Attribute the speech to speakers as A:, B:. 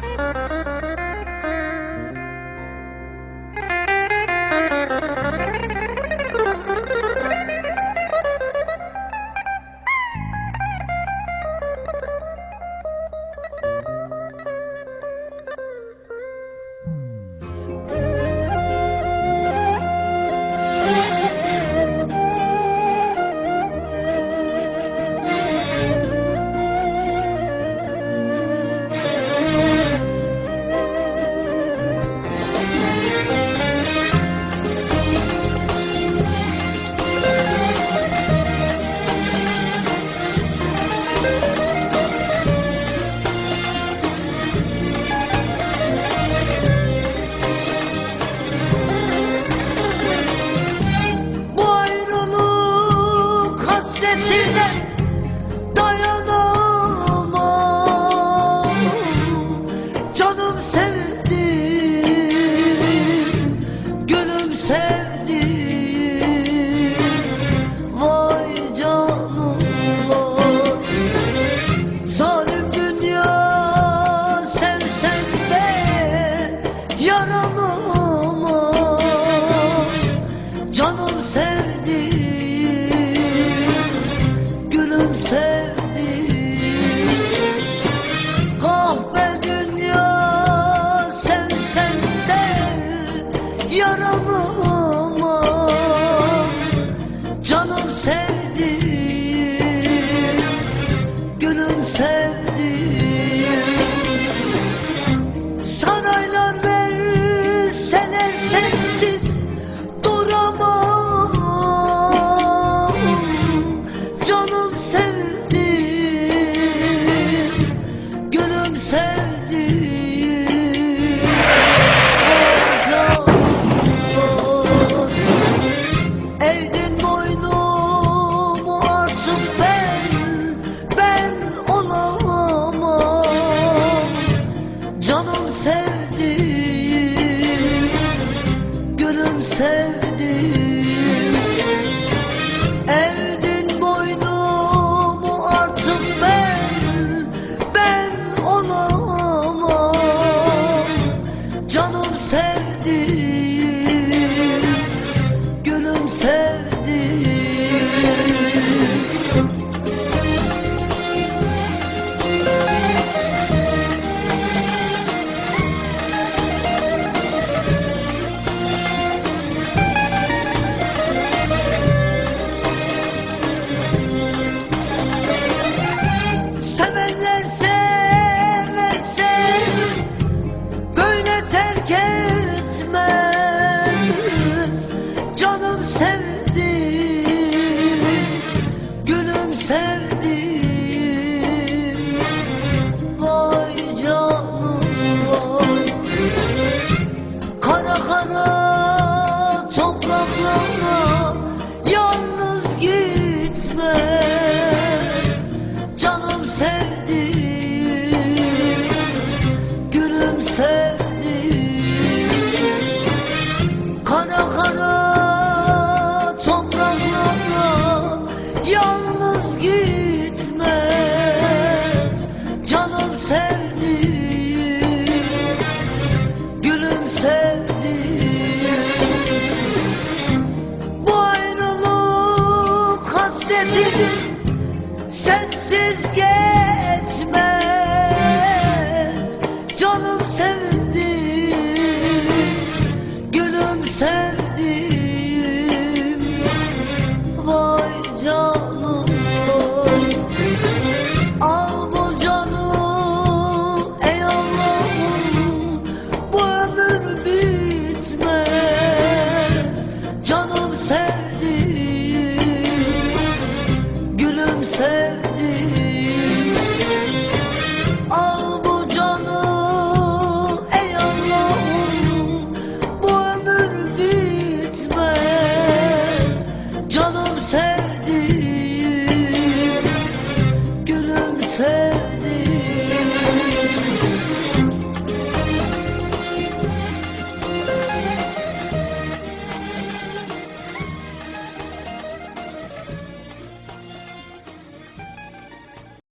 A: Thank you. Dayanamam. Canım sevdim, gülüm sevdim Vay canım vay dünya sevsen de Canım sevdim, gülüm sevdim Kahve dünya sevsen de yaranamam Canım sevdim, gülüm sevdim gülüm sevdim Ay canım. Eğdin boynumu artık ben, ben olamam Canım sevdim, gülüm sevdim gülüm sevdim sevdim, gülüm sevdim. Vay canım Al bu canı ey Allah'ım. Bu ömür bitmez Canım sevdim Gülüm sevdim Sevdim Gülüm sevdim